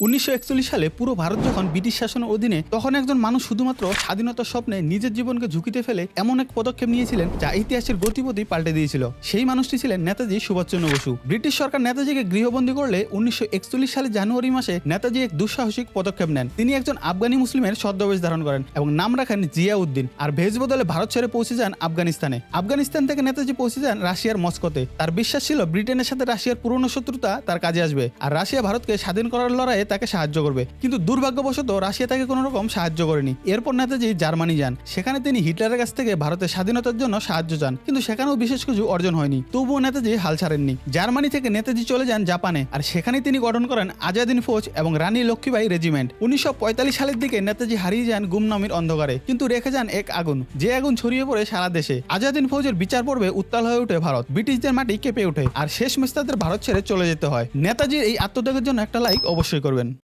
উনিশশো একচল্লিশ সালে পুরো ভারত যখন ব্রিটিশ শাসনের অধীনে, তখন একজন মানুষ শুধুমাত্র স্বাধীনতার স্বপ্নে নিজের জীবনকে ঝুঁকিতে ফেলে এমন এক পদক্ষেপ নিয়েছিলেন যা ইতিহাসের গতিপথি পাল্টে দিয়েছিল। সেই মানুষটি ছিলেন নেতাজি সুভাষচন্দ্র বসু। ব্রিটিশ সরকার নেতাজিকে গৃহবন্দী করলে উনিশশো একচল্লিশ সালে জানুয়ারি মাসে নেতাজি এক দুঃসাহসিক পদক্ষেপ নেন। তিনি একজন আফগানি মুসলিমের ছদ্মবেশ ধারণ করেন এবং নাম রাখেন জিয়া উদ্দিন আর ভেজ বদলে ভারত ছেড়ে পৌঁছে যান আফগানিস্তানে। আফগানিস্তান থেকে নেতাজি পৌঁছে যান রাশিয়ার মস্কোতে। তার বিশ্বাস ছিল ব্রিটেনের সাথে রাশিয়ার পুরনো শত্রুতা তার কাজে আসবে। আর রাশিয়া ভারতকে স্বাধীন করার লড়াইয়ে তাকে সাহায্য করবে। কিন্তু দুর্ভাগ্যবশত রাশিয়া তাকে কোনো রকম সাহায্য করেনি। এরপর নেতাজি জার্মানি যান। সেখানে তিনি হিটলারের কাছ থেকে ভারতের স্বাধীনতার জন্য সাহায্য চান। কিন্তু সেখানেও বিশেষ কিছু অর্জন হয়নি। তবুও নেতাজি হাল ছাড়েননি। জার্মানি থেকে নেতাজি চলে যান জাপানে। আর সেখানে তিনি গঠন করেন আজাদিন ফৌজ এবং রানী লক্ষ্মীবাই রেজিমেন্ট। উনিশশো পঁয়তাল্লিশ সালের দিকে নেতাজি হারিয়ে যান গুমনামির অন্ধকারে। কিন্তু রেখে যান এক আগুন। যে আগুন ছড়িয়ে পড়ে সারা দেশে। আজাদিন ফৌজের বিচার পর্বে উত্তাল হয়ে ওঠে ভারত। ব্রিটিশদের মাটি কেঁপে ওঠে। আর শেষ মেস্তাদের ভারত ছেড়ে চলে যেতে হয়। নেতাজির এই আত্মত্যাগের জন্য একটা লাইক অবশ্যই করবেন